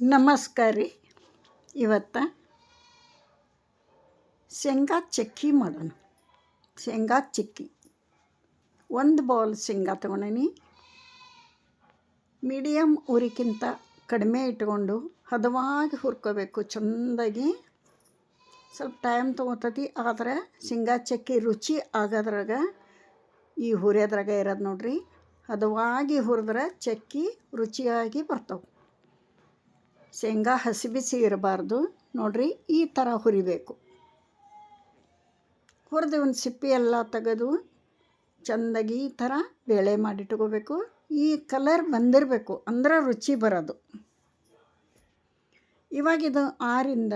ನಮಸ್ಕಾರ. ರೀ ಇವತ್ತು ಶೇಂಗಾ ಚಕ್ಕಿ ಮಾಡೋಣ. ಶೇಂಗಾ ಚಕ್ಕಿ. ಒಂದು ಬೌಲ್ ಶೇಂಗಾ ತೊಗೊಂಡೀನಿ. ಮೀಡಿಯಮ್ ಉರಿಕ್ಕಿಂತ ಕಡಿಮೆ ಇಟ್ಕೊಂಡು ಹದವಾಗಿ ಹುರ್ಕೋಬೇಕು. ಚೆಂದಾಗಿ. ಸ್ವಲ್ಪ ಟೈಮ್ ತೊಗೊತತಿ, ಆದರೆ ಶೇಂಗಾ ಚಕ್ಕಿ ರುಚಿ ಆಗೋದ್ರಾಗ, ಈ ಹುರಿಯೋದ್ರಾಗ ಇರೋದು ನೋಡ್ರಿ. ಹದವಾಗಿ ಹುರಿದ್ರೆ ಚಕ್ಕಿ ರುಚಿಯಾಗಿ ಬರ್ತಾವೆ. ಶೇಂಗಾ ಹಸಿ ಬಿಸಿ ಇರಬಾರ್ದು. ನೋಡ್ರಿ, ಈ ಥರ ಹುರಿಬೇಕು. ಹುರಿದು ಒಂದು ಸಿಪ್ಪಿ ಎಲ್ಲ ತೆಗೆದು ಚೆಂದಾಗಿ ಈ ಥರ ಬೇಳೆ ಮಾಡಿಟ್ಕೋಬೇಕು. ಈ ಕಲರ್ ಬಂದಿರಬೇಕು, ಅಂದ್ರೆ ರುಚಿ ಬರೋದು. ಇವಾಗಿದು ಆರಿಂದ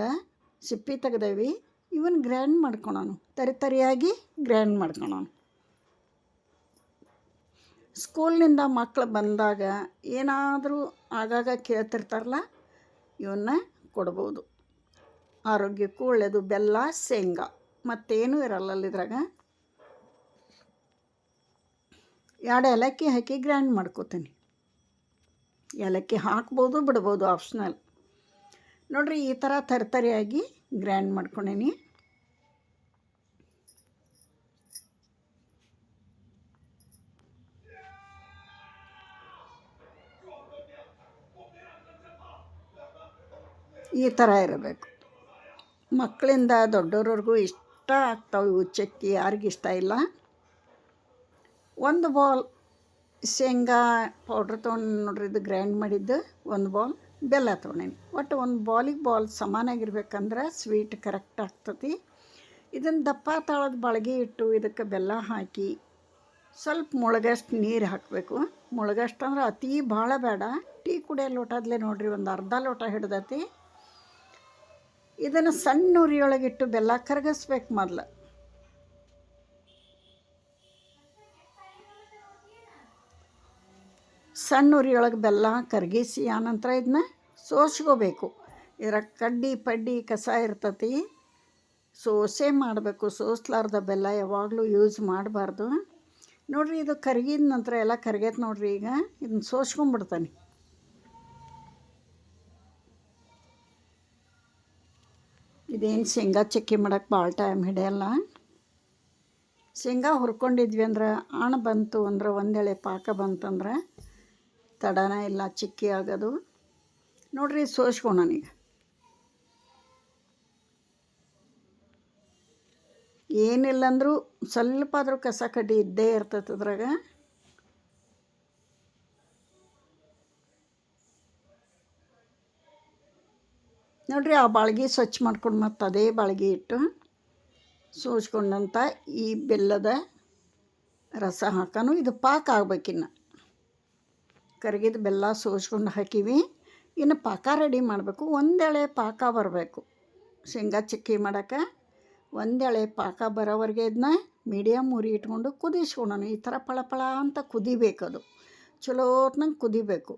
ಸಿಪ್ಪಿ ತೆಗ್ದೇವಿ, ಇವನ್ ಗ್ರ್ಯಾಂಡ್ ಮಾಡ್ಕೊಳೋಣ. ತರಿ ತರಿಯಾಗಿ ಗ್ರ್ಯಾಂಡ್ ಮಾಡ್ಕೊಳೋಣ. ಸ್ಕೂಲ್ನಿಂದ ಮಕ್ಕಳು ಬಂದಾಗ ಏನಾದರೂ ಆಗಾಗ ಕೇಳ್ತಿರ್ತಾರಲ್ಲ ಇವನ್ನ ಕೊಡ್ಬೋದು. ಆರೋಗ್ಯಕ್ಕೂ ಒಳ್ಳೆಯದು ಬೆಲ್ಲ, ಶೇಂಗಾ. ಮತ್ತೇನು ಇರಲ್ಲ ಇದ್ರಾಗ. ಎರಡು ಏಲಕ್ಕಿ ಹಾಕಿ ಗ್ರ್ಯಾಂಡ್ ಮಾಡ್ಕೋತೀನಿ. ಏಲಕ್ಕಿ ಹಾಕ್ಬೋದು, ಬಿಡ್ಬೋದು ಆಪ್ಷನಲ್ ನೋಡಿರಿ, ಈ ಥರ ತರ್ತರಿಯಾಗಿ ಗ್ರ್ಯಾಂಡ್ ಮಾಡ್ಕೊಂಡೀನಿ. ಈ ಥರ ಇರಬೇಕು. ಮಕ್ಕಳಿಂದ ದೊಡ್ಡವ್ರವ್ರಿಗೂ ಇಷ್ಟ ಆಗ್ತಾವೆ ಇವು ಚಕ್ಕಿ ಯಾರಿಗಿಷ್ಟ ಇಲ್ಲ. ಒಂದು ಬೌಲ್ ಶೇಂಗಾ ಪೌಡ್ರ್ ತೊಗೊಂಡು ನೋಡ್ರಿ, ಇದು ಗ್ರೈಂಡ್ ಮಾಡಿದ್ದು ಒಂದು ಬೌಲ್ ಬೆಲ್ಲ ತೊಗೊಂಡೀನಿ. ಒಟ್ಟು ಒಂದು ಬೌಲಿಗೆ ಬೌಲ್ ಸಮಾನಾಗಿರ್ಬೇಕಂದ್ರೆ ಸ್ವೀಟ್ ಕರೆಕ್ಟ್ ಆಗ್ತತಿ. ಇದನ್ನು ದಪ್ಪ ತಾಳದ ಬಳಗೆ ಇಟ್ಟು ಇದಕ್ಕೆ ಬೆಲ್ಲ ಹಾಕಿ ಸ್ವಲ್ಪ ಮುಳುಗಷ್ಟು ನೀರು ಹಾಕಬೇಕು. ಮುಳುಗಷ್ಟು ಅಂದ್ರೆ ಅತಿ ಭಾಳ ಬೇಡ. ಟೀ ಕುಡಿಯೋ ಲೋಟದಲ್ಲೇ ನೋಡಿರಿ, ಒಂದು ಅರ್ಧ ಲೋಟ ಹಿಡ್ದತಿ. ಇದನ್ನು ಸಣ್ಣ ಉರಿಯೊಳಗಿಟ್ಟು ಬೆಲ್ಲ ಕರಗಿಸ್ಬೇಕು ಮೊದಲು. ಸಣ್ಣ ಉರಿಯೊಳಗೆ ಬೆಲ್ಲ ಕರಗಿಸಿ, ಆನಂತರ ಇದನ್ನ ಸೋಸ್ಕೋಬೇಕು. ಇದರ ಕಡ್ಡಿ ಪಡ್ಡಿ ಕಸ ಇರ್ತತಿ. ಸೋಸೆ ಮಾಡಬೇಕು. ಸೋಸ್ಲಾರ್ದ ಬೆಲ್ಲ ಯಾವಾಗಲೂ ಯೂಸ್ ಮಾಡಬಾರ್ದು. ನೋಡಿರಿ, ಇದು ಕರಗಿದ ನಂತರ ಎಲ್ಲ ಕರಗೈತೆ ನೋಡ್ರಿ ಈಗ. ಇದನ್ನ ಸೋಸ್ಕೊಂಡ್ಬಿಡ್ತಾನೆ. ಇದೇನು ಶೇಂಗಾ ಚಕ್ಕಿ ಮಾಡೋಕ್ಕೆ ಭಾಳ ಟೈಮ್ ಹಿಡಿಯಲ್ಲ. ಶೇಂಗಾ ಹುರ್ಕೊಂಡಿದ್ವಿ ಅಂದ್ರೆ ಆಣ ಬಂತು ಅಂದ್ರೆ ಒಂದೆಳೆ ಪಾಕ ಬಂತಂದ್ರೆ ತಡನ ಇಲ್ಲ ಚಿಕ್ಕಿ ಆಗೋದು. ನೋಡ್ರಿ ಸೋಸ್ಕೊಳನೀಗ ಏನಿಲ್ಲಂದ್ರೂ ಸ್ವಲ್ಪ ಆದರೂ ಕಸ ಕಡ್ಡಿ ಇದ್ದೇ ಇರ್ತೈತೆ ಅದ್ರಾಗ. ನೋಡ್ರಿ, ಆ ಬಾಳ್ಗೆ ಸ್ವಚ್ಛ ಮಾಡ್ಕೊಂಡು ಮತ್ತು ಅದೇ ಬಾಳ್ಗೆ ಇಟ್ಟು ಸೋಸ್ಕೊಂಡಂಥ ಈ ಬೆಲ್ಲದ ರಸ ಹಾಕೋನು ಇದು ಪಾಕ ಆಗ್ಬೇಕಿನ್ನು ಕರಗಿದ ಬೆಲ್ಲ ಸೋಸ್ಕೊಂಡು ಹಾಕೀವಿ. ಇನ್ನು ಪಾಕ ರೆಡಿ ಮಾಡಬೇಕು. ಒಂದೆಳೆ ಪಾಕ ಬರಬೇಕು. ಶೇಂಗಾ ಚಿಕ್ಕಿ ಮಾಡೋಕ್ಕೆ ಒಂದೆಳೆ ಪಾಕ ಬರೋವರೆಗೆ ಇದನ್ನ ಮೀಡಿಯಮ್ ಉರಿ ಇಟ್ಕೊಂಡು ಕುದಿಸ್ಕೊಳೋಣ. ಈ ಥರ ಪಳ ಪಳ ಅಂತ ಕುದಿಬೇಕದು. ಚಲೋ ಹೊತ್ನಂಗೆ ಕುದಿಬೇಕು.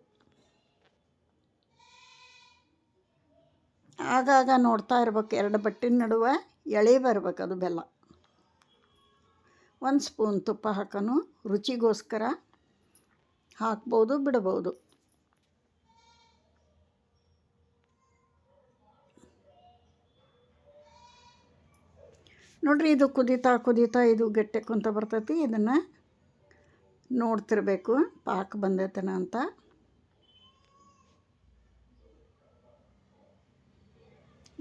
ಆಗಾಗ ನೋಡ್ತಾ ಇರ್ಬೇಕು. ಎರಡು ಬಟ್ಟಿನ ನಡುವೆ ಎಳೆ ಬರ್ಬೇಕು ಅದು ಬೆಲ್ಲ. ಒಂದು ಸ್ಪೂನ್ ತುಪ್ಪ ಹಾಕೋನು. ರುಚಿಗೋಸ್ಕರ ಹಾಕ್ಬೋದು, ಬಿಡ್ಬೋದು. ನೋಡ್ರಿ, ಇದು ಕುದೀತಾ ಕುದೀತಾ ಇದು ಗಟ್ಟೆಕೊಂತ ಬರ್ತೈತಿ. ಇದನ್ನು ನೋಡ್ತಿರ್ಬೇಕು. ಪಾಕ ಬಂದೈತನ ಅಂತ.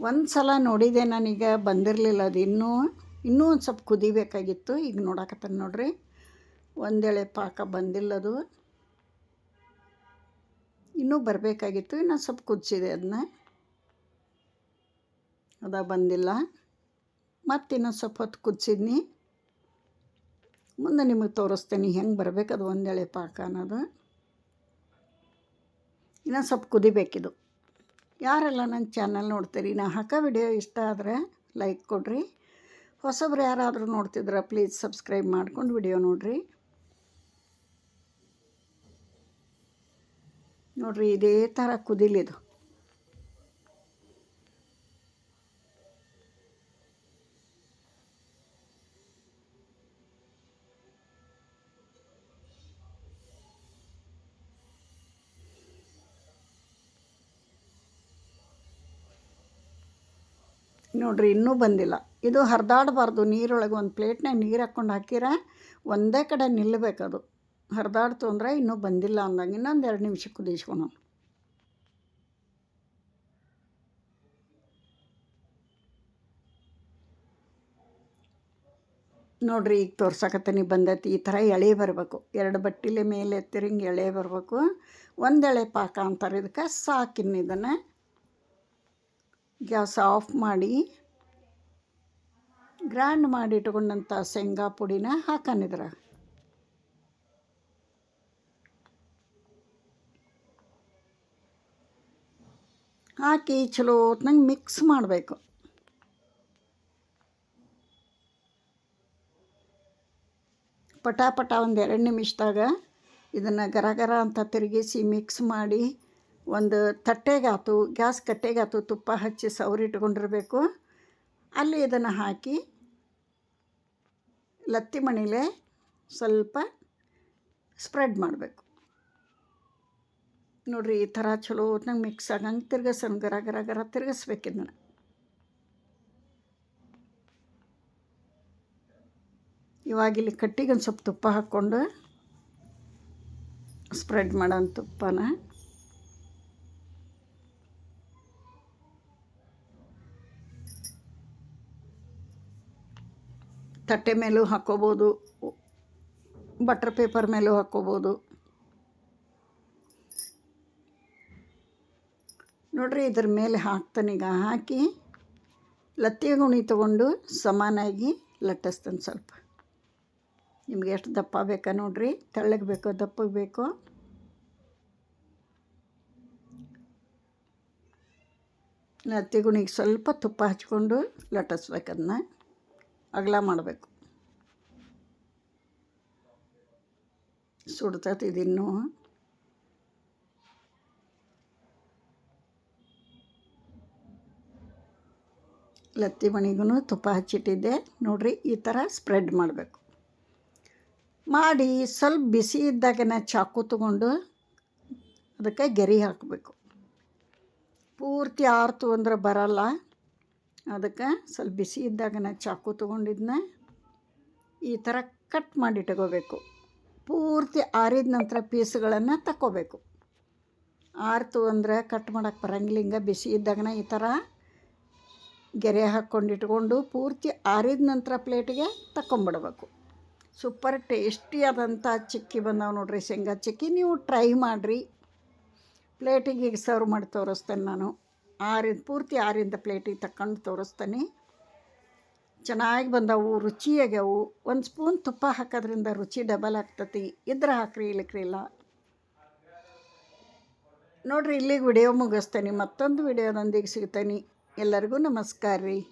ಒಂದು ಸಲ ನೋಡಿದೆ ನಾನೀಗ, ಬಂದಿರಲಿಲ್ಲ ಅದು. ಇನ್ನೂ ಇನ್ನೂ ಒಂದು ಸ್ವಲ್ಪ ಕುದಿಬೇಕಾಗಿತ್ತು. ಈಗ ನೋಡಕತ್ತಾನೆ ನೋಡ್ರಿ. ಒಂದೆಳೆ ಪಾಕ ಬಂದಿಲ್ಲ ಅದು ಇನ್ನೂ ಬರಬೇಕಾಗಿತ್ತು. ಇನ್ನೂ ಸ್ವಲ್ಪ ಕುದಿಸಿದೆ ಅದನ್ನ ಅದ ಬಂದಿಲ್ಲ. ಮತ್ತು ಇನ್ನೊಂದು ಸ್ವಲ್ಪ ಹೊತ್ತು ಕುದಿಸಿದ್ನಿ. ಮುಂದೆ ನಿಮಗೆ ತೋರಿಸ್ತೇನೆ ಹೆಂಗೆ ಬರಬೇಕು ಅದು ಒಂದೆಳೆ ಪಾಕ ಅನ್ನೋದು. ಇನ್ನೊಂದು ಸ್ವಲ್ಪ ಕುದಿಬೇಕಿದು. ಯಾರೆಲ್ಲ ನನ್ನ ಚಾನಲ್ ನೋಡ್ತೀರಿ? ನಾ ಹಾಕೋ ವಿಡಿಯೋ ಇಷ್ಟ ಆದರೆ ಲೈಕ್ ಕೊಡಿರಿ. ಹೊಸಬ್ರು ಯಾರಾದರೂ ನೋಡ್ತಿದ್ರೆ ಪ್ಲೀಸ್ ಸಬ್ಸ್ಕ್ರೈಬ್ ಮಾಡ್ಕೊಂಡು ವಿಡಿಯೋ ನೋಡಿರಿ. ನೋಡಿರಿ, ಇದೇ ಥರ ಕುದಿಲಿದು ನೋಡ್ರಿ, ಇನ್ನೂ ಬಂದಿಲ್ಲ. ಇದು ಹರಿದಾಡಬಾರ್ದು. ನೀರೊಳಗೆ ಒಂದು ಪ್ಲೇಟ್ನಾಗ ನೀರು ಹಾಕ್ಕೊಂಡು ಹಾಕಿರ ಒಂದೇ ಕಡೆ ನಿಲ್ಲಬೇಕದು ಹರಿದಾಡ್ತು ಅಂದ್ರೆ ಇನ್ನೂ ಬಂದಿಲ್ಲ ಅಂದಾಗ. ಇನ್ನೊಂದು ಎರಡು ನಿಮಿಷ ಕುದಿಸ್ಕೊಳೋಣ ನೋಡ್ರಿ, ಈಗ ತೋರ್ಸಕತ್ತೀನಿ, ಬಂದೈತಿ. ಈ ಥರ ಎಳೆ ಬರಬೇಕು. ಎರಡು ಬಟ್ಟಿಲೆ ಮೇಲೆ ಎತ್ತಿರಂಗೆ ಎಳೆ ಬರಬೇಕು. ಒಂದೆಳೆ ಪಾಕ ಅಂತಾರೆ. ಇದಕ್ಕೆ ಸಾಕಿನ್ನು ಇದನ್ನು. ಗ್ಯಾಸ್ ಆಫ್ ಮಾಡಿ ಗ್ರ್ಯಾಂಡ್ ಮಾಡಿ ಇಟ್ಕೊಂಡಂಥ ಶೇಂಗಾ ಪುಡಿನ ಹಾಕನಿದ್ರ ಹಾಕಿ ಚಲೋ ಹೊತ್ನಂಗೆ ಮಿಕ್ಸ್ ಮಾಡಬೇಕು. ಪಟ ಪಟ ಒಂದು ಎರಡು ನಿಮಿಷದಾಗ ಇದನ್ನು ಗರ ಗರ ಅಂತ ತಿರುಗಿಸಿ ಮಿಕ್ಸ್ ಮಾಡಿ ಒಂದು ತಟ್ಟೆಗಾತು, ಗ್ಯಾಸ್ ಕಟ್ಟೆಗಾತು ತುಪ್ಪ ಹಚ್ಚಿ ಸವರಿಟ್ಕೊಂಡಿರಬೇಕು. ಅಲ್ಲಿ ಇದನ್ನು ಹಾಕಿ ಲತ್ತಿ ಮಣಿಲೆ ಸ್ವಲ್ಪ ಸ್ಪ್ರೆಡ್ ಮಾಡಬೇಕು. ನೋಡಿರಿ ಈ ಥರ ಚಲೋ ಹೊತ್ನಾಗ ಮಿಕ್ಸ್ ಆಗಂಗೆ ತಿರ್ಗಸನ್, ಗರ ಗರ ಗರ ತಿರ್ಗಿಸ್ಬೇಕು ಇದನ್ನು. ಇವಾಗ ಇಲ್ಲಿ ಕಟ್ಟಿಗೆ ಒಂದು ಸ್ವಲ್ಪ ತುಪ್ಪ ಹಾಕ್ಕೊಂಡು ಸ್ಪ್ರೆಡ್ ಮಾಡೋಣ ತುಪ್ಪನ. ತಟ್ಟೆ ಮೇಲೂ ಹಾಕ್ಕೋಬೋದು ಬಟರ್ ಪೇಪರ್ ಮೇಲೂ ಹಾಕ್ಕೋಬೋದು ನೋಡ್ರಿ, ಇದ್ರ ಮೇಲೆ ಹಾಕ್ತಾನೀಗ ಹಾಕಿ ಲತ್ತಿಯ ಗುಣಿ ತೊಗೊಂಡು ಸಮಾನಾಗಿ ಲಟ್ಟಿಸ್ತಾನೆ ಸ್ವಲ್ಪ. ನಿಮ್ಗೆ ಎಷ್ಟು ದಪ್ಪ ಬೇಕಾ ನೋಡ್ರಿ. ತೆಳ್ಳಗೆ ಬೇಕೋ ದಪ್ಪಗೆ ಬೇಕೋ. ಲತ್ತಿ ಗುಣಿಗೆ ಸ್ವಲ್ಪ ತುಪ್ಪ ಹಚ್ಕೊಂಡು ಲಟ್ಟಿಸ್ಬೇಕು ಅದನ್ನ. ಅಗಲ ಮಾಡಬೇಕು. ಸುಡ್ತೈತಿ ಇದಿನ್ನೂ. ಲತ್ತಿ ಮಣಿಗೂ ತುಪ್ಪ ಹಚ್ಚಿಟ್ಟಿದ್ದೆ. ನೋಡ್ರಿ, ಈ ಥರ ಸ್ಪ್ರೆಡ್ ಮಾಡಬೇಕು. ಮಾಡಿ ಸ್ವಲ್ಪ ಬಿಸಿ ಇದ್ದಾಗನೇ ಚಾಕು ತಗೊಂಡು ಅದಕ್ಕೆ ಗೆರಿ ಹಾಕಬೇಕು. ಪೂರ್ತಿ ಆರ್ತು ಅಂದ್ರೆ ಬರಲ್ಲ. ಅದಕ್ಕೆ ಸ್ವಲ್ಪ ಬಿಸಿ ಇದ್ದಾಗ ನಾನು ಚಾಕು ತೊಗೊಂಡಿದ್ನ. ಈ ಥರ ಕಟ್ ಮಾಡಿ ಇಟ್ಕೋಬೇಕು. ಪೂರ್ತಿ ಆರಿದ ನಂತರ ಪೀಸ್ಗಳನ್ನು ತಕ್ಕೋಬೇಕು. ಆರ್ತು ಅಂದರೆ ಕಟ್ ಮಾಡೋಕ್ಕೆ ಬರಂಗಿಲ್ಲ. ಬಿಸಿ ಇದ್ದಾಗನ ಈ ಥರ ಗೆರೆ ಹಾಕ್ಕೊಂಡಿಟ್ಕೊಂಡು ಪೂರ್ತಿ ಆರಿದ ನಂತರ ಪ್ಲೇಟಿಗೆ ತಕ್ಕೊಂಬಿಡ್ಬೇಕು. ಸೂಪರ್ ಟೇಸ್ಟಿಯಾದಂಥ ಚಿಕ್ಕಿ ಬಂದಾವೆ ನೋಡ್ರಿ. ಶೇಂಗಾ ಚಿಕ್ಕಿ ನೀವು ಟ್ರೈ ಮಾಡಿರಿ. ಪ್ಲೇಟಿಗೆ ಈಗ ಸರ್ವ್ ಮಾಡಿ ತೋರಿಸ್ತೇನೆ ನಾನು. ಆರಿದ ಪೂರ್ತಿ ಆರಿಂದ ಪ್ಲೇಟಿಗೆ ತಕ್ಕೊಂಡು ತೋರಿಸ್ತೇನೆ. ಚೆನ್ನಾಗಿ ಬಂದವು, ರುಚಿಯಾಗ್ಯವು. ಒಂದು ಸ್ಪೂನ್ ತುಪ್ಪ ಹಾಕೋದ್ರಿಂದ ರುಚಿ ಡಬಲ್ ಆಗ್ತತಿ. ಇದ್ರೆ ಹಾಕ್ರಿ ಇಲ್ಲಕ್ರಿ ಇಲ್ಲ. ನೋಡ್ರಿ, ಇಲ್ಲಿಗೆ ವಿಡಿಯೋ ಮುಗಿಸ್ತೇನೆ. ಮತ್ತೊಂದು ವಿಡಿಯೋದೊಂದಿಗೆ ಸಿಗ್ತೇನೆ. ಎಲ್ಲರಿಗೂ ನಮಸ್ಕಾರ ರೀ.